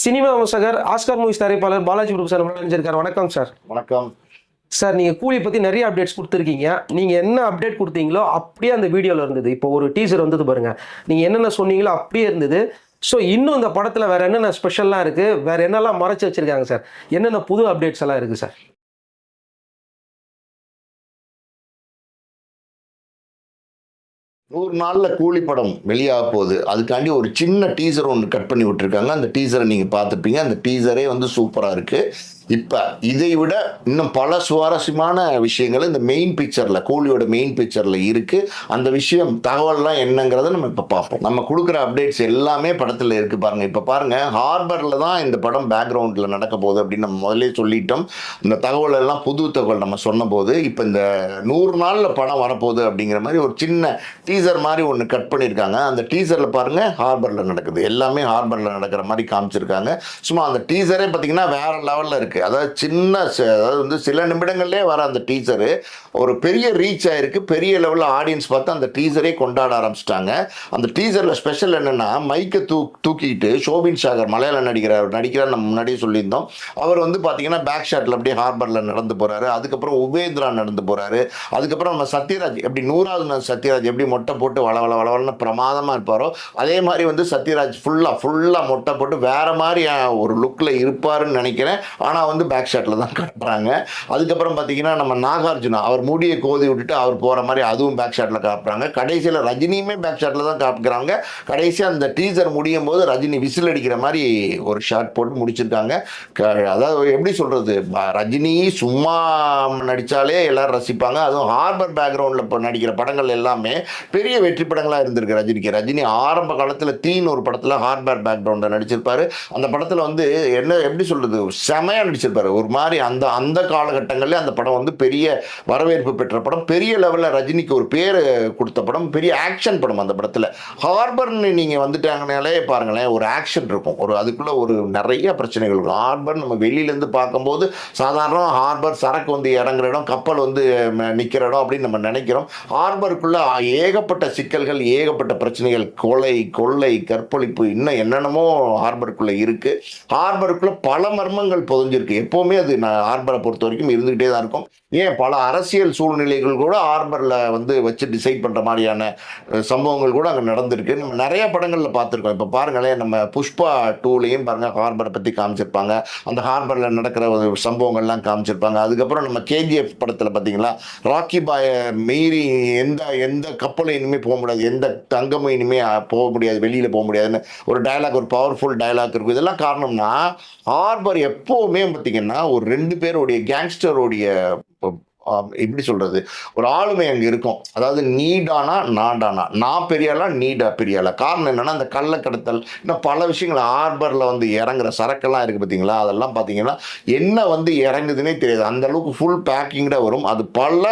Cinema விமர்சகர் Oscar movies தயாரிப்பாளர் Balaji group sir நினைஞ்சிருக்காரு வணக்கம் சார். வணக்கம். சார் நீங்கள் கூலி பற்றி நிறைய அப்டேட்ஸ் கொடுத்துருக்கீங்க. நீங்கள் என்ன அப்டேட் கொடுத்தீங்களோ அப்படியே அந்த வீடியோவில் இருந்தது. இப்போ ஒரு டீசர் வந்தது பாருங்க. நீங்கள் என்னென்ன சொன்னீங்களோ அப்படியே இருந்தது. ஸோ இன்னும் இந்த படத்தில் வேற என்னென்ன ஸ்பெஷல்லாம் இருக்குது வேற என்னெல்லாம் மறைச்சு வச்சிருக்காங்க சார்? என்னென்ன புது அப்டேட்ஸ் எல்லாம் இருக்குது சார்? நூறு நாளில் கூலி படம் வெளியாக போகுது. அதுக்காண்டி ஒரு சின்ன டீசர் ஒன்று கட் பண்ணி விட்டுருக்காங்க. அந்த டீசரை நீங்கள் பார்த்துருப்பீங்க. அந்த டீசரே வந்து சூப்பராக இருக்குது இப்போ இதை விட இன்னும் பல சுவாரஸ்யமான விஷயங்கள் இந்த மெயின் பிக்சரில் கூலியோட மெயின் பிக்சரில் இருக்குது அந்த விஷயம் தகவல்லாம் என்னங்கிறத நம்ம இப்போ பார்ப்போம். நம்ம கொடுக்குற அப்டேட்ஸ் எல்லாமே படத்தில் இருக்குது பாருங்கள் இப்போ பாருங்கள் ஹார்பரில் தான் இந்த படம் பேக்ரவுண்டில் நடக்க போகுது அப்படின்னு நம்ம முதலே சொல்லிட்டோம். இந்த தகவல் எல்லாம் புது தகவல் நம்ம சொன்ன போது இப்போ இந்த நூறு நாளில் படம் வரப்போகுது அப்படிங்கிற மாதிரி ஒரு சின்ன டீசர் மாதிரி ஒன்று கட் பண்ணியிருக்காங்க. அந்த டீசரில் பாருங்கள் ஹார்பரில் நடக்குது. எல்லாமே ஹார்பரில் நடக்கிற மாதிரி காமிச்சிருக்காங்க. சும்மா அந்த டீசரே பார்த்தீங்கன்னா வேற லெவலில் இருக்குது அதாவது சின்ன அதாவது வந்து சில நிமிடங்கள்லேயே வர அந்த டீசரு ஒரு பெரிய ரீச் ஆயிருக்கு. பெரிய லெவலில் ஆடியன்ஸ் பார்த்து அந்த டீசரே கொண்டாட ஆரம்பிச்சிட்டாங்க. அந்த டீசரில் ஸ்பெஷல் என்னென்னா மைக்கை தூ தூக்கிட்டு ஷோபின் சாகர் மலையாள நடிகர் அவர் நடிக்கிறார் நம்ம முன்னாடியே சொல்லியிருந்தோம். அவர் வந்து பார்த்தீங்கன்னா பேக் ஷாட்டில் அப்படியே ஹார்பரில் நடந்து போகிறாரு அதுக்கப்புறம் உபேந்திரா நடந்து போகிறாரு அதுக்கப்புறம் நம்ம சத்யராஜ் எப்படி நூறாவது நாள் சத்யராஜ் எப்படி மொட்டை போட்டு வள வள வளவலன்னு பிரமாதமாக இருப்பாரோ அதே மாதிரி வந்து சத்யராஜ் ஃபுல்லாக ஃபுல்லாக மொட்டை போட்டு வேறு மாதிரி ஒரு லுக்கில் இருப்பாருன்னு நினைக்கிறேன். ஆனால் வந்து பேக் ஷாட்டில் தான் காட்டுறாங்க. அதுக்கப்புறம் பார்த்தீங்கன்னா நம்ம நாகார்ஜுனா அவர் மூடியை கோதி விட்டுட்டு அவர் போகிற மாதிரி அதுவும் பேக் ஷாட்டில் காட்டுறாங்க. கடைசியில் ரஜினியுமே பேக் ஷாட்டில் தான் காப்பிக்கிறாங்க கடைசியாக அந்த டீசர் முடியும் போது ரஜினி விசில் அடிக்கிற மாதிரி ஒரு ஷாட் போட்டு முடிச்சிருக்காங்க. க- அதாவது எப்படி சொல்கிறது ரஜினி சும்மா நடித்தாலே எல்லோரும் ரசிப்பாங்க. அதுவும் ஹார்பர் பேக்ரவுண்டில் இப்போ நடிக்கிற படங்கள் எல்லாமே பெரிய வெற்றி படங்களாக இருந்திருக்கு ரஜினிக்கு. ரஜினி ஆரம்ப காலத்தில் தீன் ஒரு படத்தில் ஹார்பர் பேக்ரவுண்டில் நடிச்சிருப்பார். அந்த படத்தில் வந்து என்ன எப்படி சொல்கிறது செமையாக நடிச்சிருப்பாரு ஒரு மாதிரி அந்த அந்த காலகட்டங்களில் அந்த படம் வந்து பெரிய வரவேற்பு பெற்ற படம் பெரிய லெவலில் ரஜினிக்கு ஒரு பேர் கொடுத்த படம் பெரிய ஆக்ஷன் படம் அந்த படத்தில். ஹார்பர்னு நீங்கள் வந்துட்டாங்கனாலே பாருங்களேன் ஒரு ஆக்ஷன் இருக்கும். ஒரு அதுக்குள்ளே ஒரு நிறைய பிரச்சனைகள் இருக்கும். ஹார்பர் நம்ம வெளியிலேருந்து பார்க்கும்போது சாதாரண ஹார்பர் சரக்கு வந்து இறங்குற இடம் கப்பல் வந்து நிற்கிற இடம் அப்படின்னு நம்ம நினைக்கிறோம். ஹார்பருக்குள்ளே ஏகப்பட்ட சிக்கல்கள் ஏகப்பட்ட பிரச்சனைகள் கொலை கொள்ளை கற்பழிப்பு இன்னும் என்னென்னமோ ஹார்பருக்குள்ளே இருக்குது ஹார்பருக்குள்ளே பல மர்மங்கள் புதஞ்சிருக்கு. எப்போவுமே அது நான் ஹார்பரை பொறுத்த வரைக்கும் இருந்துகிட்டே தான் இருக்கும். ஏன்? பல அரசியல் சூழ்நிலைகள் கூட ஹார்பரில் வந்து வச்சு டிசைட் பண்ணுற மாதிரியான சம்பவங்கள் கூட அங்கே நடந்திருக்கு. நம்ம நிறைய படங்களில் பார்த்துருக்கோம். இப்போ பாருங்களேன் நம்ம புஷ்பா டூலையும் பாருங்கள் ஹார்பரை பற்றி காமிச்சிருப்பாங்க. அந்த ஹார்பரில் நடக்கிற ஒரு சம்பவங்கள்லாம் காமிச்சிருப்பாங்க. அதுக்கப்புறம் நம்ம கேஜிஎஃப் படத்தில் பார்த்தீங்களா ராக்கி பாயை மீறி எந்த எந்த கப்பலும் இனிமேல் போக முடியாது. எந்த தங்கமும் இனிமேல் போக முடியாது. வெளியில் போக முடியாதுன்னு ஒரு டயலாக் ஒரு பவர்ஃபுல் டயலாக் இருக்கும். இதெல்லாம் காரணம்னா ஹார்பர் எப்போவுமே பார்த்தீங்கன்னா ஒரு ரெண்டு பேருடைய கேங்ஸ்டருடைய எப்படி சொல்றது? ஒரு ஆளுமை அங்கே இருக்கும். அதாவது நீடானா நாடானா? நான் பெரியாளா நீடா பெரியாளா? காரணம் என்னன்னா அந்த கள்ளக்கடத்தல் இன்னும் பல விஷயங்கள் ஹார்பரில் வந்து இறங்குற சரக்கெல்லாம் இருக்குது பார்த்தீங்களா அதெல்லாம் பார்த்தீங்கன்னா என்ன வந்து இறங்குதுன்னே தெரியாது. அந்த அளவுக்கு ஃபுல் பேக்கிங்கோட வரும். அது பல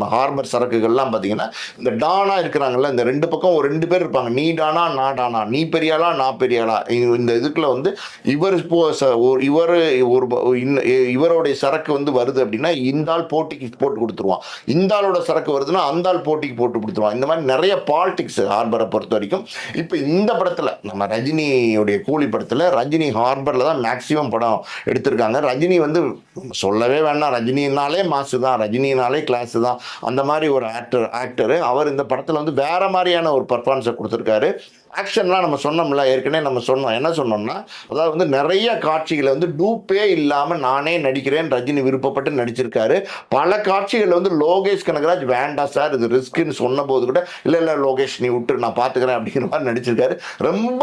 ஹார்பர் சரக்குகள்லாம் பார்த்தீங்கன்னா இந்த டானா இருக்கிறாங்கல்ல இந்த ரெண்டு பக்கம் ஒரு ரெண்டு பேர் இருப்பாங்க. நீ டானா நான் டானா நீ பெரியாளா நான் பெரியாளா? இந்த இதுக்குள்ள வந்து இவர் இப்போ ச- ஒரு- இவர் ஒரு இவருடைய சரக்கு வந்து வருது அப்படின்னா இந்த ஆள் போட்டிக்கு போட்டு கொடுத்துருவான். இந்த ஆளோட சரக்கு வருதுன்னா அந்த ஆள் போட்டிக்கு போட்டு கொடுத்துருவான். இந்த மாதிரி நிறைய பாலிடிக்ஸ் ஹார்பரை பொறுத்த வரைக்கும். இப்போ இந்த படத்தில் நம்ம ரஜினியுடைய கூலி படத்தில் ரஜினி ஹார்பரில் தான் மேக்ஸிமம் படம் எடுத்திருக்காங்க. ரஜினி வந்து சொல்லவே வேண்டாம். ரஜினினாலே மாசு தான். ரஜினினாலே கிளாஸ் தான். அந்த மாதிரி ஒரு ஆக்டர் ஆக்டர் அவர் இந்த படத்தில் வந்து வேற மாதிரியான ஒரு பர்ஃபார்மன்ஸை கொடுத்துருக்காரு. ஆக்ஷன்லாம் நம்ம சொன்னோம்ல ஏற்கனவே நம்ம சொன்னோம். என்ன சொன்னோம்னா அதாவது வந்து நிறைய காட்சிகளை வந்து டூப்பே இல்லாமல் நானே நடிக்கிறேன் ரஜினி விருப்பப்பட்டு நடிச்சிருக்காரு. பல காட்சிகளில் வந்து லோகேஷ் கனகராஜ் வேண்டாம் சார் இது ரிஸ்க்குன்னு சொன்ன போது கூட இல்லை இல்லை லோகேஷ் நீ விட்டு நான் பார்த்துக்கிறேன் அப்படிங்கிற மாதிரி நடிச்சிருக்காரு. ரொம்ப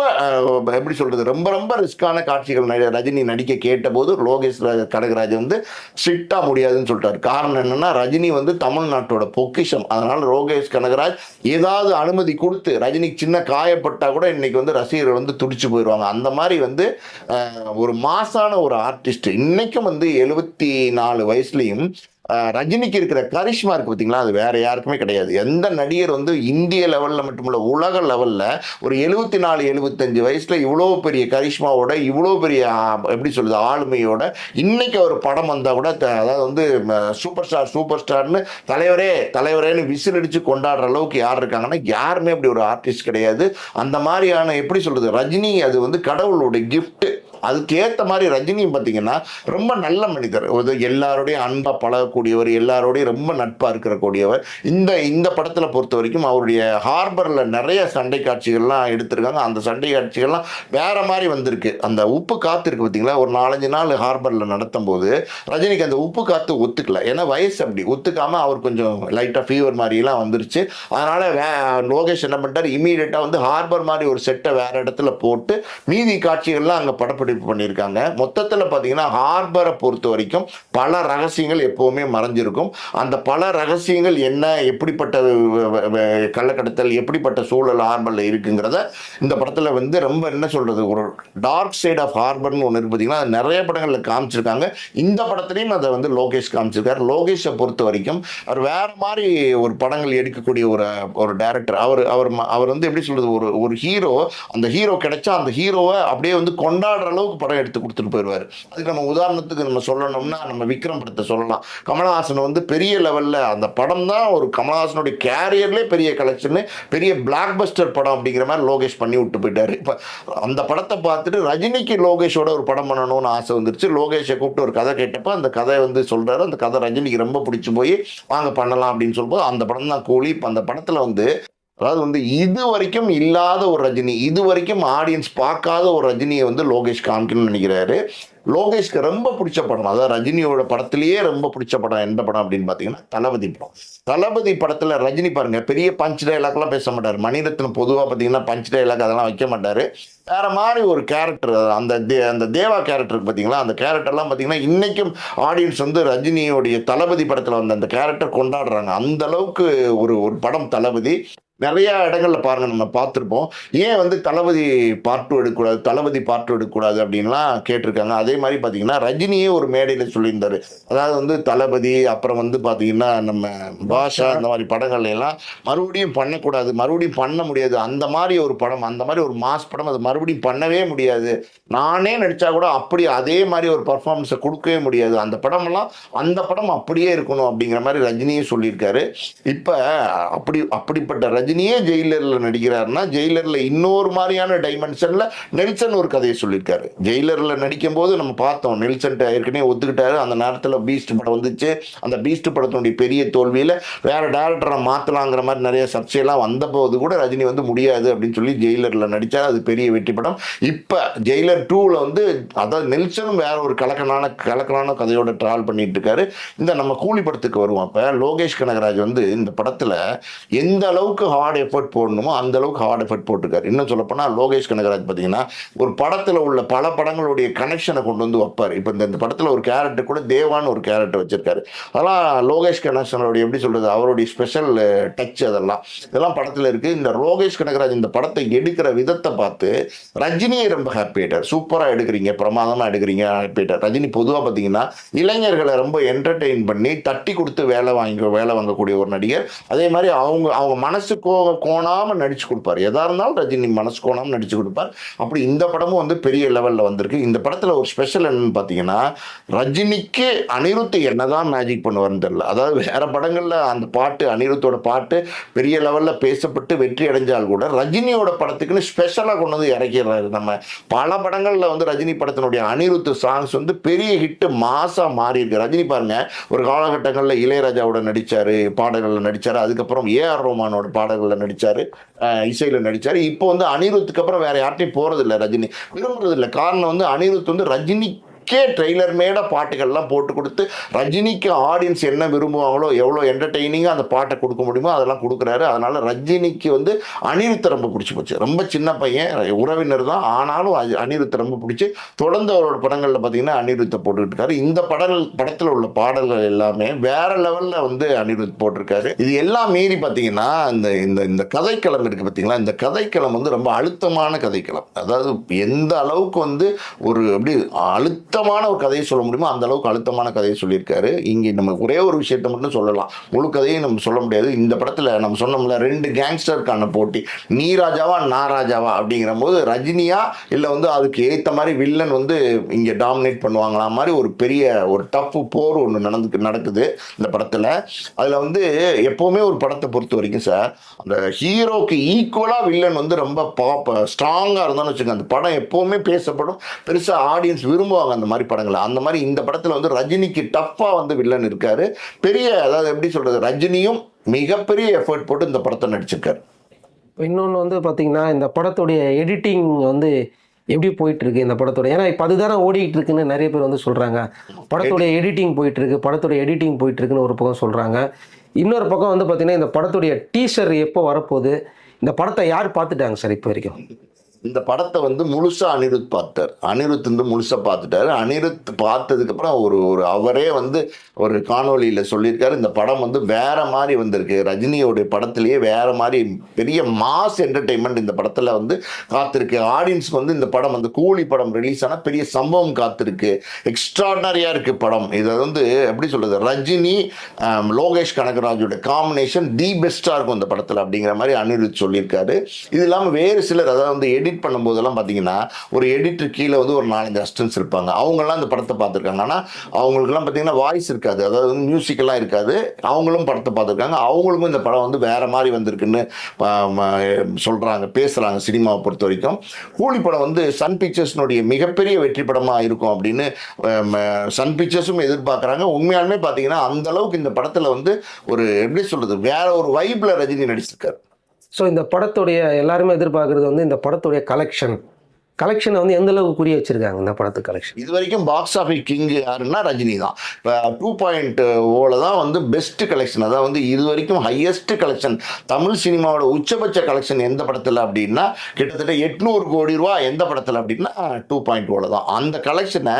எப்படி சொல்கிறது ரொம்ப ரொம்ப ரிஸ்க்கான காட்சிகள் ரஜினி நடிக்க கேட்டபோது லோகேஷ் கனகராஜ் வந்து ஸ்ட்ரிக்டாக முடியாதுன்னு சொல்லிட்டாரு. காரணம் என்னென்னா ரஜினி வந்து தமிழ்நாட்டோட பொக்கிஷம். அதனால் லோகேஷ் கனகராஜ் ஏதாவது அனுமதி கொடுத்து ரஜினிக்கு சின்ன காயப்பட்டு கூட இன்னைக்கு வந்து ரசிகர்கள் வந்து துடிச்சு போயிடுவாங்க அந்த மாதிரி வந்து ஒரு மாசான ஒரு ஆர்டிஸ்ட் இன்னைக்கும் வந்து எழுபத்தி நாலு வயசுலேயும் ரஜினிக்கு இருக்கிற கரிஷ்மா இருக்கு பார்த்தீங்களா அது வேற யாருக்குமே கிடையாது. எந்த நடிகர் வந்து இந்திய லெவலில் மட்டுமில்ல உலக லெவலில் ஒரு எழுபத்தி நாலு எழுபத்தஞ்சு வயசில் இவ்வளோ பெரிய கரிஷ்மாவோட இவ்வளோ பெரிய எப்படி சொல்லுது ஆளுமையோட இன்னைக்கு ஒரு படம் வந்தால் கூட த- அதாவது வந்து சூப்பர் ஸ்டார் சூப்பர் ஸ்டார்னு தலைவரே தலைவரேன்னு விசில் அடித்து கொண்டாடுற அளவுக்கு யார் இருக்காங்கன்னா யாருமே அப்படி ஒரு ஆர்டிஸ்ட் கிடையாது. அந்த மாதிரியான எப்படி சொல்கிறது ரஜினி அது வந்து கடவுளோட கிஃப்ட்டு அதுக்கேற்ற மாதிரி ரஜினியும் பார்த்தீங்கன்னா ரொம்ப நல்ல மனிதர். ஒரு எல்லாரோடையும் அன்பா பழகக்கூடியவர் எல்லாரோடையும் ரொம்ப நட்பாக இருக்கக்கூடியவர் இந்த இந்த படத்தில் பொறுத்த வரைக்கும் அவருடைய ஹார்பரில் நிறைய சண்டை காட்சிகள்லாம் எடுத்திருக்காங்க. அந்த சண்டை காட்சிகள்லாம் வேறு மாதிரி வந்திருக்கு. அந்த உப்பு காற்று இருக்குது பார்த்தீங்களா ஒரு நாலஞ்சு நாள் ஹார்பரில் நடத்தும் போது ரஜினிக்கு அந்த உப்பு காற்று ஒத்துக்கல. ஏன்னா வயசு அப்படி. ஒத்துக்காமல் அவர் கொஞ்சம் லைட்டாக ஃபீவர் மாதிரிலாம் வந்துருச்சு. அதனால் வே- லோகேஷ் என்ன பண்ணிட்டார்? இமீடியட்டாக வந்து ஹார்பர் மாதிரி ஒரு செட்டை வேறு இடத்துல போட்டு மீதி காட்சிகள்லாம் அங்கே படப்பட்டு கண்டுபிடிப்பு பண்ணியிருக்காங்க. மொத்தத்தில் பார்த்தீங்கன்னா ஹார்பரை பொறுத்த வரைக்கும் பல ரகசியங்கள் எப்பவுமே மறைஞ்சிருக்கும். அந்த பல ரகசியங்கள் என்ன எப்படிப்பட்ட கள்ளக்கடத்தல் எப்படிப்பட்ட சூழல் ஹார்பரில் இருக்குங்கிறத இந்த படத்தில் வந்து ரொம்ப என்ன சொல்றது ஒரு டார்க் சைட் ஆஃப் ஹார்பர்னு ஒன்று இருக்கு பார்த்தீங்கன்னா அது நிறைய படங்களில் காமிச்சிருக்காங்க. இந்த படத்துலையும் அதை வந்து லோகேஷ் காமிச்சிருக்காரு. லோகேஷை பொறுத்த வரைக்கும் அவர் வேறு மாதிரி ஒரு படங்கள் எடுக்கக்கூடிய ஒரு ஒரு டேரக்டர் அவர் அவர் அவர் வந்து எப்படி சொல்றது ஒரு ஒரு ஹீரோ அந்த ஹீரோ கிடைச்சா அந்த ஹீரோவை அப்படியே வந்து கொண்டாடுற அளவுக்கு படம் எடுத்து கொடுத்துட்டு போயிடுவார். அதுக்கு நம்ம உதாரணத்துக்கு நம்ம சொல்லணும்னா நம்ம விக்ரம் படத்தை சொல்லலாம். கமலஹாசன் வந்து பெரிய லெவலில் அந்த படம் தான் ஒரு கமலஹாசனுடைய கேரியர்லேயே பெரிய கலெக்ஷன் பெரிய பிளாக் பஸ்டர் படம் அப்படிங்கிற மாதிரி லோகேஷ் பண்ணி விட்டு போயிட்டார். இப்போ அந்த படத்தை பார்த்துட்டு ரஜினிக்கு லோகேஷோட ஒரு படம் பண்ணணும்னு ஆசை வந்துருச்சு. லோகேஷை கூப்பிட்டு ஒரு கதை கேட்டப்போ அந்த கதை வந்து சொல்கிறாரு அந்த கதை ரஜினிக்கு ரொம்ப பிடிச்சி போய் வாங்க பண்ணலாம் அப்படின்னு சொல்லும்போது அந்த படம் தான் கூலி. இப்போ அந்த படத்தில் வந்து அதாவது வந்து இது வரைக்கும் இல்லாத ஒரு ரஜினி இது வரைக்கும் ஆடியன்ஸ் பார்க்காத ஒரு ரஜினியை வந்து லோகேஷ் காமிக்கணும்னு நினைக்கிறாரு. லோகேஷ்க்கு ரொம்ப பிடிச்ச படம் அதாவது ரஜினியோட படத்திலேயே ரொம்ப பிடிச்ச படம் எந்த படம் அப்படின்னு பார்த்தீங்கன்னா தளபதி படம். தளபதி படத்தில் ரஜினி பாருங்க பெரிய பஞ்ச் டைலாக்லாம் பேச மாட்டார். மணிரத்னம் பொதுவாக பார்த்தீங்கன்னா பஞ்ச் டைலாக் அதெல்லாம் வைக்க மாட்டார். வேற மாதிரி ஒரு கேரக்டர் அந்த தே- அந்த தேவா கேரக்டருக்கு பார்த்தீங்களா அந்த கேரக்டர்லாம் பார்த்தீங்கன்னா இன்றைக்கும் ஆடியன்ஸ் வந்து ரஜினியோடைய தளபதி படத்தில் வந்த அந்த கேரக்டர் கொண்டாடுறாங்க. அந்த அளவுக்கு ஒரு ஒரு படம் தளபதி. நிறைய இடங்களில் பாருங்க நம்ம பார்த்துருப்போம். ஏன் வந்து தளபதி பார்ட் எடுக்கக்கூடாது தளபதி பார்ட்டு எடுக்கக்கூடாது அப்படின்லாம் கேட்டிருக்காங்க. அதே மாதிரி பார்த்தீங்கன்னா ரஜினியே ஒரு மேடையில் சொல்லியிருந்தாரு. அதாவது வந்து தளபதி அப்புறம் வந்து பார்த்தீங்கன்னா நம்ம பாஷா அந்த மாதிரி படங்கள்ல எல்லாம் மறுபடியும் பண்ணக்கூடாது மறுபடியும் பண்ண முடியாது. அந்த மாதிரி ஒரு படம் அந்த மாதிரி ஒரு மாஸ் படம் அது மறுபடியும் பண்ணவே முடியாது. நானே நடித்தா கூட அப்படி அதே மாதிரி ஒரு பர்ஃபார்மன்ஸை கொடுக்கவே முடியாது. அந்த படமெல்லாம் அந்த படம் அப்படியே இருக்கணும் அப்படிங்கிற மாதிரி ரஜினியே சொல்லியிருக்காரு. இப்போ அப்படி அப்படிப்பட்ட ரஜினி ரஜினியே ஜெயிலரில் நடிக்கிறாருன்னா ஜெயிலரில் இன்னொரு மாதிரியான டைமென்ஷனில் நெல்சன் ஒரு கதையை சொல்லியிருக்காரு. ஜெயிலரில் நடிக்கும் போது நம்ம பார்த்தோம் நெல்சன் ஏற்கனவே ஒத்துக்கிட்டாரு. அந்த நேரத்தில் பீஸ்ட் படம் வந்துச்சு. அந்த பீஸ்ட் படத்தினுடைய பெரிய தோல்வியில் வேற டேரக்டரை மாற்றலாங்கிற மாதிரி நிறைய சர்ச்சையெல்லாம் வந்தபோது கூட ரஜினி வந்து முடியாது அப்படின்னு சொல்லி ஜெயிலரில் நடித்தார் அது பெரிய வெற்றி படம். இப்போ ஜெயிலர் டூவில் வந்து அதாவது நெல்சனும் வேற ஒரு கலக்கனான கலக்கனான கதையோட ட்ராவல் பண்ணிட்டு இருக்காரு இந்த நம்ம கூலி படத்துக்கு வருவோம் அப்போ. லோகேஷ் கனகராஜ் வந்து இந்த படத்தில் எந்த அளவுக்கு ஹார்ட் எஃபர்ட் போடணுமோ அந்த அளவுக்கு ஹார்ட் எஃபர்ட் போட்டிருக்காரு. இன்னும் சொல்லப்போனால் லோகேஷ் கனகராஜ் பார்த்தீங்கன்னா ஒரு படத்தில் உள்ள பல படங்களுடைய கனெக்ஷனை கொண்டு வந்து வைப்பார். இப்போ இந்த இந்த படத்தில் ஒரு கேரக்டர் கூட தேவான்னு ஒரு கேரக்டர் வச்சிருக்காரு. அதெல்லாம் லோகேஷ் கனகராஜோடைய எப்படி சொல்றது? அவருடைய ஸ்பெஷல் டச் அதெல்லாம். இதெல்லாம் படத்தில் இருக்கு. இந்த லோகேஷ் கனகராஜ் இந்த படத்தை எடுக்கிற விதத்தை பார்த்து ரஜினியை ரொம்ப ஹாப்பி ஆயிட்டார். சூப்பராக எடுக்கிறீங்க. பிரமாதமாக எடுக்கிறீங்க. ஹாப்பி ஆயிட்டார். ரஜினி பொதுவாக பார்த்தீங்கன்னா இளைஞர்களை ரொம்ப என்டர்டெயின் பண்ணி தட்டி கொடுத்து வேலை வாங்கி வேலை வாங்கக்கூடிய ஒரு நடிகர். அதே மாதிரி அவங்க அவங்க மனசுக்கு கோ கோணாமல் நடிச்சு கொடுப்பார். எதா இருந்தாலும் ரஜினி மனசு கோணாமல் நடிச்சு கொடுப்பார். அப்படி இந்த படமும் வந்து பெரிய லெவலில் வந்திருக்கு. இந்த படத்தில் ஒரு ஸ்பெஷல் என்னன்னு பார்த்தீங்கன்னா ரஜினிக்கு அனிருத் என்னதான் மேஜிக் பண்ணுவார்னு தெரியல. அதாவது வேற படங்களில் அந்த பாட்டு அனிருத்தோட பாட்டு பெரிய லெவலில் பேசப்பட்டு வெற்றி அடைஞ்சால் கூட ரஜினியோட படத்துக்குன்னு ஸ்பெஷலாக கொண்டு வந்து இறக்கிடுறாரு. நம்ம பல படங்களில் வந்து ரஜினி படத்தினுடைய அனிருத் சாங்ஸ் வந்து பெரிய ஹிட்டு மாசாக மாறி இருக்கு ரஜினி பாருங்க ஒரு காலகட்டங்களில் இளையராஜாவோட நடித்தார் பாடல்களில் நடித்தார் அதுக்கப்புறம் ஏஆர் ரோமானோட பாடல் நடிச்சாரு. நடித்தார் இசையில் நடித்தார் இப்போ வந்து அனிருத்துக்கு அப்புறம் வேறு யார்ட்டையும் போகிறதில்ல ரஜினி. விரும்புறது இல்லை காரணம் வந்து அனிருத் வந்து ரஜினி கே ட்ரெய்லர் மேட பாட்டுகள்லாம் போட்டு கொடுத்து ரஜினிக்கு ஆடியன்ஸ் என்ன விரும்புவாங்களோ எவ்வளோ என்டர்டெய்னிங்காக அந்த பாட்டை கொடுக்க முடியுமோ அதெல்லாம் கொடுக்குறாரு. அதனால் ரஜினிக்கு வந்து அனிருத்தை ரொம்ப பிடிச்சி போச்சு. ரொம்ப சின்ன பையன் உறவினர் தான். ஆனாலும் அது அனிருத் ரொம்ப பிடிச்சி தொடர்ந்து அவரோட படங்களில் பார்த்தீங்கன்னா அனிருத்தை போட்டுக்கிட்டு இருக்காரு. இந்த படங்கள் படத்தில் உள்ள பாடல்கள் எல்லாமே வேற லெவலில் வந்து அனிருத் போட்டிருக்காரு. இது எல்லாம் மீறி பார்த்தீங்கன்னா இந்த இந்த இந்த கதைக்களம் இருக்குது பார்த்தீங்களா இந்த கதைக்களம் வந்து ரொம்ப அழுத்தமான கதைக்களம். அதாவது எந்த அளவுக்கு வந்து ஒரு அப்படி அழுத்த அழுத்தமான ஒரு கதையை சொல்ல முடியுமோ அந்த அளவுக்கு அழுத்தமான கதையை சொல்லியிருக்காரு. இங்கே நம்ம ஒரே ஒரு விஷயத்தை மட்டும் சொல்லலாம். முழு கதையும் நம்ம சொல்ல முடியாது. இந்த படத்தில் நம்ம சொன்னோம்ல ரெண்டு கேங்ஸ்டருக்கான போட்டி. நீ ராஜாவா நான் ராஜாவா அப்படிங்கிற போது ரஜினியா இல்லை வந்து அதுக்கு ஏற்ற மாதிரி வில்லன் வந்து இங்கே டாமினேட் பண்ணுவாங்களா மாதிரி ஒரு பெரிய ஒரு டஃப் போர் ஒன்று நடந்து நடக்குது இந்த படத்தில். அதில் வந்து எப்போவுமே ஒரு படத்தை பொறுத்த வரைக்கும் சார் அந்த ஹீரோக்கு ஈக்குவலாக வில்லன் வந்து ரொம்ப பாப்ப ஸ்ட்ராங்காக இருந்தான்னு வச்சுக்கோங்க. அந்த படம் எப்போவுமே பேசப்படும். பெருசாக ஆடியன்ஸ் விரும்புவாங்க அந்த மாதிரி படங்களை. அந்த மாதிரி இந்த படத்தில் வந்து ரஜினிக்கு டஃப்பாக வந்து வில்லன் இருக்காரு. பெரிய அதாவது எப்படி சொல்கிறது ரஜினியும் மிகப்பெரிய எஃபர்ட் போட்டு இந்த படத்தை நடிச்சிருக்காரு. இன்னொன்று வந்து பார்த்தீங்கன்னா இந்த படத்துடைய எடிட்டிங் வந்து எப்படி போயிட்டு இருக்கு இந்த படத்தோட ஏன்னா இப்போ அதுதானே ஓடிக்கிட்டு இருக்குன்னு நிறைய பேர் வந்து சொல்கிறாங்க படத்துடைய எடிட்டிங் போயிட்டு இருக்கு படத்துடைய எடிட்டிங் போயிட்டு இருக்குன்னு ஒரு பக்கம் சொல்கிறாங்க இன்னொரு பக்கம் வந்து பார்த்தீங்கன்னா இந்த படத்துடைய டீசர் எப்போ வரப்போகுது? இந்த படத்தை யார் பார்த்துட்டாங்க சார் இப்போ வரைக்கும்? இந்த படத்தை வந்து முழுசா அனிருத் பார்த்தார். அனிருத் வந்து முழுசா பார்த்துட்டாரு. அனிருத் பார்த்ததுக்கு அப்புறம் ஒரு ஒரு அவரே வந்து ஒரு காணொலியில் சொல்லியிருக்காரு. இந்த படம் வந்து வேற மாதிரி வந்திருக்கு. ரஜினியோடைய படத்திலேயே வேற மாதிரி பெரிய மாஸ் என்டர்டைன்மெண்ட் இந்த படத்தில் வந்து காத்திருக்கு. ஆடியன்ஸ்க்கு வந்து இந்த படம் வந்து கூலி படம் ரிலீஸ் ஆனால் பெரிய சம்பவம் காத்திருக்கு. எக்ஸ்ட்ராடனரியாக இருக்கு படம். இதை வந்து எப்படி சொல்றது? ரஜினி லோகேஷ் கனகராஜோட காம்பினேஷன் தி பெஸ்ட்டாக இருக்கும் இந்த படத்தில் அப்படிங்கிற மாதிரி அனிருத் சொல்லியிருக்காரு. இது இல்லாமல் வேறு சிலர் அதாவது வந்து எடிட் பண்ணும்போதெல்லாம் பார்த்தீங்கன்னா ஒரு எடிட்டர் கீழே வந்து ஒரு நாலஞ்சு அஸ்டன்ஸ் இருப்பாங்க. அவங்கெல்லாம் இந்த படத்தை பார்த்துருக்காங்க. ஆனால் அவங்களுக்குலாம் பார்த்தீங்கன்னா வாய்ஸ் இருக்காது. அதாவது மியூசிக்கெல்லாம் இருக்காது. அவங்களும் படத்தை பார்த்துருக்காங்க. அவங்களுக்கும் இந்த படம் வந்து வேறு மாதிரி வந்திருக்குன்னு சொல்கிறாங்க பேசுகிறாங்க சினிமாவை பொறுத்த வரைக்கும். கூலி படம் வந்து சன் பிக்சர்ஸ்னுடைய மிகப்பெரிய வெற்றி படமாக இருக்கும் அப்படின்னு சன் பிக்சர்ஸும் எதிர்பார்க்குறாங்க. உண்மையாலுமே பார்த்தீங்கன்னா அந்தளவுக்கு இந்த படத்தில் வந்து ஒரு எப்படி சொல்கிறது வேற ஒரு வைப்பில் ரஜினி நடிச்சிருக்காரு. ஸோ இந்த படத்துடைய எல்லாருமே எதிர்பார்க்குறது வந்து இந்த படத்துடைய கலெக்ஷன் கலெக்ஷனை வந்து எந்த அளவுக்கு குறி வச்சிருக்காங்க இந்த படத்து கலெக்ஷன் இது வரைக்கும் பாக்ஸ் ஆஃபீஸ் கிங் யாருன்னா ரஜினி தான். இப்போ டூ பாயிண்ட் ஓல தான் வந்து பெஸ்ட் கலெக்ஷன் அதாவது வந்து இது வரைக்கும் ஹையஸ்ட் கலெக்ஷன் தமிழ் சினிமாவோட உச்சபட்ச கலெக்ஷன் எந்த படத்தில் அப்படின்னா கிட்டத்தட்ட எட்நூறு கோடி ரூபா எந்த படத்தில் அப்படின்னா டூ பாயிண்ட் ஓல தான். அந்த கலெக்ஷனை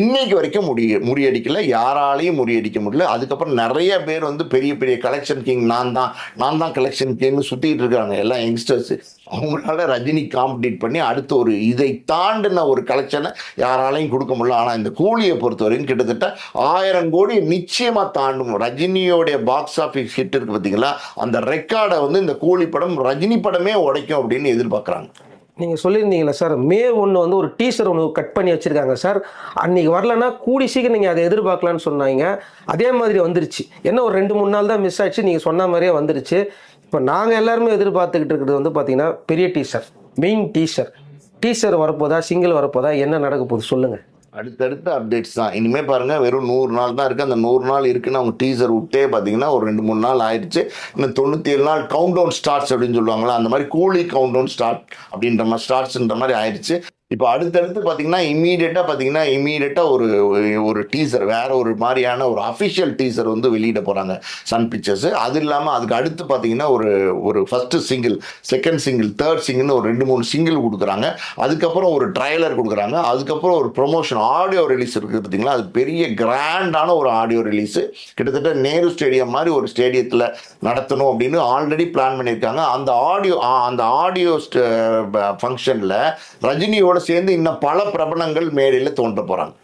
இன்னைக்கு வரைக்கும் முடிய முறியடிக்கல. யாராலையும் முறியடிக்க முடியல. அதுக்கப்புறம் நிறைய பேர் வந்து பெரிய பெரிய கலெக்ஷன் கிங் நான் தான். நான் தான் கலெக்ஷன் கிங்னு சுற்றிட்டு இருக்காங்க. எல்லாம் யங்ஸ்டர்ஸ் அவங்களால ரஜினி காம்படிட் பண்ணி அடுத்த ஒரு இதை தாண்டின ஒரு கலெக்ஷனை யாராலையும் கொடுக்க முடியல. ஆனால் இந்த கூலியை பொறுத்தவரைக்கும் கிட்டத்தட்ட ஆயிரம் கோடி நிச்சயமாக தாண்டும். ரஜினியோடைய பாக்ஸ் ஆஃபீஸ் ஹிட் இருக்கு பார்த்தீங்களா அந்த ரெக்கார்டை வந்து இந்த கூலி படம் ரஜினி படமே உடைக்கும் அப்படின்னு எதிர்பார்க்குறாங்க. நீங்கள் சொல்லியிருந்தீங்களா சார் மே ஒன்று வந்து ஒரு டீசர் ஒன்று கட் பண்ணி வச்சுருக்காங்க சார் அன்னைக்கு வரலன்னா கூடி சீக்கிரம் நீங்கள் அதை எதிர்பார்க்கலான்னு சொன்னாங்க. அதே மாதிரி வந்துருச்சு. என்ன ஒரு ரெண்டு மூணு நாள் தான் மிஸ் ஆச்சு. நீங்கள் சொன்ன மாதிரியே வந்துருச்சு. இப்போ நாங்கள் எல்லாருமே எதிர்பார்த்துக்கிட்டு இருக்கிறது வந்து பார்த்தீங்கன்னா பெரிய டீசர் மெயின் டீசர் டீசர் வரப்போதா சிங்கிள் வரப்போதா என்ன நடக்க போகுது சொல்லுங்கள் அடுத்தடுத்த அப்டேட்ஸ் தான். இனிமேல் பாருங்கள் வெறும் நூறு நாள் தான் இருக்குது அந்த நூறு நாள் இருக்குன்னு அவங்க டீசர் விட்டே பார்த்தீங்கன்னா ஒரு ரெண்டு மூணு நாள் ஆயிடுச்சு. இன்னும் தொண்ணூற்றி ஏழு நாள் கவுண்ட் டவுன் ஸ்டார்ட்ஸ் அப்படின்னு சொல்லுவாங்களா அந்த மாதிரி கூலி கவுண்ட் டவுன் ஸ்டார்ட் அப்படின்ற மாதிரி ஸ்டார்ட்ஸ்ன்ற மாதிரி ஆயிடுச்சு. இப்போ அடுத்தடுத்து பார்த்தீங்கன்னா இம்மீடியட்டாக பார்த்தீங்கன்னா இம்மீடியட்டாக ஒரு ஒரு டீசர் வேற ஒரு மாதிரியான ஒரு அஃபிஷியல் டீசர் வந்து வெளியிட போகிறாங்க சன் பிக்சர்ஸ் அது இல்லாமல் அதுக்கு அடுத்து பார்த்தீங்கன்னா ஒரு ஒரு first single second single third சிங்கிள்னு ஒரு ரெண்டு மூணு சிங்கிள் கொடுக்குறாங்க. அதுக்கப்புறம் ஒரு ட்ரைலர் கொடுக்குறாங்க. அதுக்கப்புறம் ஒரு ப்ரொமோஷன் ஆடியோ ரிலீஸ் இருக்குது பார்த்தீங்களா அது பெரிய கிராண்டான ஒரு ஆடியோ ரிலீஸு கிட்டத்தட்ட நேரு ஸ்டேடியம் மாதிரி ஒரு ஸ்டேடியத்தில் நடத்தணும் அப்படின்னு ஆல்ரெடி பிளான் பண்ணியிருக்காங்க. அந்த ஆடியோ அந்த ஆடியோ ஃபங்க்ஷனில் ரஜினியோட சேர்ந்து இன்னும் பல பிரபலங்கள் மேடையில் தோன்ற போகிறாங்க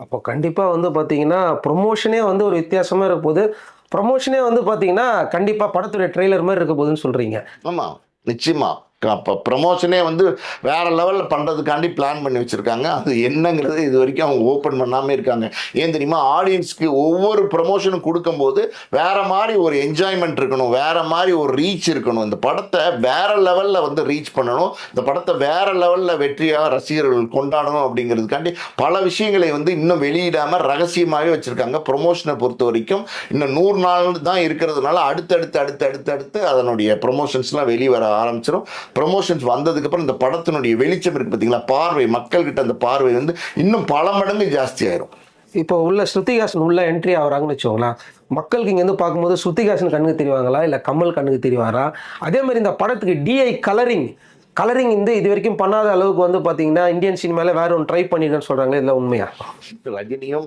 அப்போ கண்டிப்பாக வந்து பார்த்தீங்கன்னா ப்ரொமோஷனே வந்து ஒரு வித்தியாசமாக இருக்க போது ப்ரொமோஷனே வந்து பார்த்தீங்கன்னா கண்டிப்பாக படத்துடைய ட்ரெய்லர் மாதிரி இருக்க போகுதுன்னு சொல்கிறீங்க ஆமாம் நிச்சயமா. அப்போ ப்ரமோஷனே வந்து வேறு லெவலில் பண்ணுறதுக்காண்டி பிளான் பண்ணி வச்சுருக்காங்க. அது என்னங்கிறது இது வரைக்கும் அவங்க ஓப்பன் பண்ணாமல் இருக்காங்க. ஏன் தெரியுமா? ஆடியன்ஸ்க்கு ஒவ்வொரு ப்ரமோஷனும் கொடுக்கும்போது வேற மாதிரி ஒரு என்ஜாய்மெண்ட் இருக்கணும். வேறு மாதிரி ஒரு ரீச் இருக்கணும். இந்த படத்தை வேற லெவலில் வந்து ரீச் பண்ணணும். இந்த படத்தை வேறு லெவலில் வெற்றியாக ரசிகர்கள் கொண்டாடணும் அப்படிங்கிறதுக்காண்டி பல விஷயங்களை வந்து இன்னும் வெளியிடாமல் ரகசியமாகவே வச்சுருக்காங்க. ப்ரொமோஷனை பொறுத்த வரைக்கும் இன்னும் நூறு நாள் தான் இருக்கிறதுனால அடுத்தடுத்து அடுத்து அடுத்து அடுத்து அதனுடைய ப்ரொமோஷன்ஸ்லாம் வெளியே வர ஆரம்பிச்சிடும் ப்ரொமோஷன்ஸ் வந்ததுக்கப்புறம் இந்த படத்தினுடைய வெளிச்சம் இருக்கு பார்த்தீங்களா பார்வை மக்கள்கிட்ட அந்த பார்வை வந்து இன்னும் பல மடங்கு ஜாஸ்தி ஆயிரும். இப்போ உள்ள ஸ்ருதிஹாசன் உள்ள என்ட்ரி ஆகுறாங்கன்னு வச்சுக்கோங்களேன். மக்களுக்கு இங்கேருந்து பார்க்கும்போது ஸ்ருதிஹாசன் கண்ணுக்கு தெரிவாங்களா? இல்லை கமல் கண்ணுக்கு தெரிவாரா? அதே மாதிரி இந்த படத்துக்கு டிஐ கலரிங் கலரிங் வந்து இது வரைக்கும் பண்ணாத அளவுக்கு வந்து பார்த்தீங்கன்னா இந்தியன் சினிமாவில் வேற ஒன்று ட்ரை பண்ணிருக்கேன்னு சொல்கிறாங்களே இதில் உண்மையா? ரஜினியும்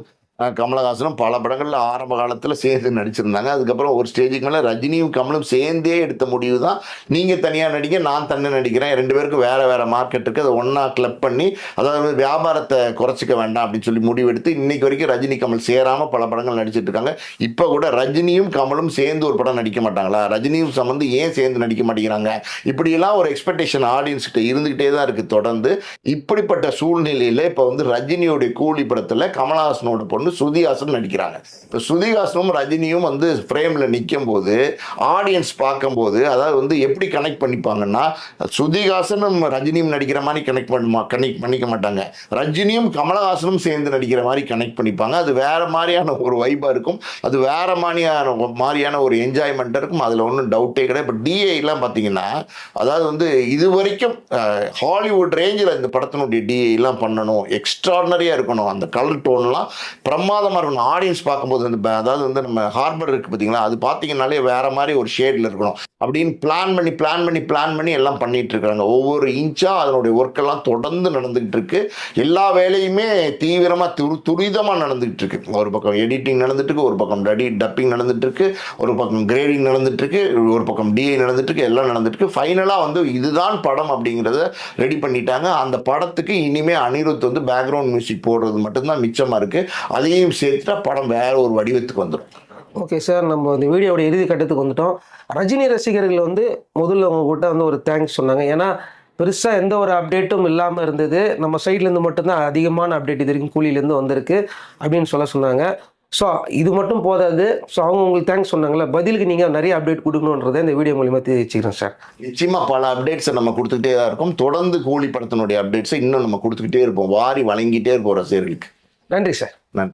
கமலஹாசனும் பல படங்களில் ஆரம்ப காலத்தில் சேர்ந்து நடிச்சிருந்தாங்க. அதுக்கப்புறம் ஒரு ஸ்டேஜுக்கு மேலே ரஜினியும் கமலும் சேர்ந்தே எடுத்த முடிவு தான் நீங்கள் தனியாக நடிக்க நான் தன்னை நடிக்கிறேன். ரெண்டு பேருக்கும் வேறு வேறு மார்க்கெட் இருக்குது அதை ஒன்றா கிளப் பண்ணி அதாவது வியாபாரத்தை குறைச்சிக்க வேண்டாம் அப்படின்னு சொல்லி முடிவெடுத்து இன்றைக்கு வரைக்கும் ரஜினி கமல் சேராமல் பல படங்கள் நடிச்சிட்டு இருக்காங்க. இப்போ கூட ரஜினியும் கமலும் சேர்ந்து ஒரு படம் நடிக்க மாட்டாங்களா? ரஜினியும் சம்மந்து ஏன் சேர்ந்து நடிக்க மாட்டேங்கிறாங்க? இப்படியெல்லாம் ஒரு எக்ஸ்பெக்டேஷன் ஆடியன்ஸ் கிட்ட தான் இருக்குது தொடர்ந்து இப்படிப்பட்ட சூழ்நிலையில் இப்போ வந்து ரஜினியோடைய கூலி படத்தில் கமலஹாசனோட பொண்ணு ஸ்ருதிஹாசன் நடிக்கிறாங்க. இப்போ ஸ்ருதிஹாசனும் ரஜினியும் வந்து ஃப்ரேம்ல நிற்கும் போது ஆடியன்ஸ் பார்க்கும்போது அதாவது வந்து எப்படி கனெக்ட் பண்ணிப்பாங்கன்னா ஸ்ருதிஹாசனும் ரஜினியும் நடிக்கிற மாதிரி கனெக்ட் பண்ணுமா கனெக்ட் பண்ணிக்க மாட்டாங்க. ரஜினியும் கமலஹாசனும் சேர்ந்து நடிக்கிற மாதிரி கனெக்ட் பண்ணிப்பாங்க. அது வேற மாதிரியான ஒரு வைபாக இருக்கும். அது வேற மாதிரியான மாதிரியான ஒரு என்ஜாய்மெண்ட் இருக்கும். அதில் ஒன்றும் டவுட்டே கிடையாது. இப்போ டிஏலாம் பார்த்தீங்கன்னா அதாவது வந்து இது வரைக்கும் ஹாலிவுட் ரேஞ்சில் இந்த படத்தினுடைய டிஏலாம் பண்ணணும். எக்ஸ்ட்ராடனரியாக இருக்கணும். அந்த கலர் டோன்லாம் பிரமாதமாக இருக்கணும் ஆடியன்ஸ் பார்க்கும்போது அந்த அதாவது வந்து நம்ம ஹார்பர் இருக்குது பார்த்தீங்களா அது பார்த்தீங்கன்னாலே வேறு மாதிரி ஒரு ஷேடில் இருக்கணும். அப்படின்னு பிளான் பண்ணி பிளான் பண்ணி பிளான் பண்ணி எல்லாம் பண்ணிட்டு இருக்காங்க. ஒவ்வொரு இன்ச்சா அதனுடைய ஒர்க் எல்லாம் தொடர்ந்து நடந்துகிட்டு இருக்கு. எல்லா வேலையுமே தீவிரமாக துரு துரிதமாக நடந்துகிட்டு இருக்கு. ஒரு பக்கம் எடிட்டிங் நடந்துட்டு இருக்கு ஒரு பக்கம் டடி டப்பிங் நடந்துட்டு இருக்கு ஒரு பக்கம் கிரேடிங் நடந்துட்டு இருக்கு ஒரு பக்கம் டிஐ நடந்துட்டு இருக்கு எல்லாம் நடந்துட்டு இருக்கு. ஃபைனலாக வந்து இதுதான் படம் அப்படிங்கிறத ரெடி பண்ணிட்டாங்க. அந்த படத்துக்கு இனிமே அனிருத் வந்து பேக்ரவுண்ட் மியூசிக் போடுறது மட்டும்தான் மிச்சமாக இருக்கு. அதையும் சேர்த்துட்டா படம் வேற ஒரு வடிவத்துக்கு வந்துடும் ஓகே சார் நம்ம இந்த வீடியோட இறுதி கட்டத்துக்கு வந்துட்டோம். ரஜினி ரசிகர்கள் வந்து முதல்ல உங்ககிட்ட வந்து ஒரு தேங்க்ஸ் சொன்னாங்க. ஏன்னா பெருசாக எந்த ஒரு அப்டேட்டும் இல்லாமல் இருந்தது. நம்ம சைட்லேருந்து மட்டும்தான் அதிகமான அப்டேட் இது வரைக்கும் கூலியிலேருந்து வந்திருக்கு அப்படின்னு சொல்ல சொன்னாங்க. ஸோ இது மட்டும் போதாது. ஸோ அவங்க உங்களுக்கு தேங்க்ஸ் சொன்னாங்களே பதிலுக்கு நீங்கள் நிறைய அப்டேட் கொடுக்கணுன்றதை இந்த வீடியோ மூலியமாக தெரிவிச்சுக்கிறேன் சார். நிச்சயமா பல அப்டேட்ஸை நம்ம கொடுத்துக்கிட்டே தான் இருக்கோம். தொடர்ந்து கூலி படத்தினுடைய அப்டேட்ஸை இன்னும் நம்ம கொடுத்துக்கிட்டே இருப்போம். வாரி வழங்கிட்டே இருப்போம் ரசிகர்களுக்கு. நன்றி சார். நன்றி.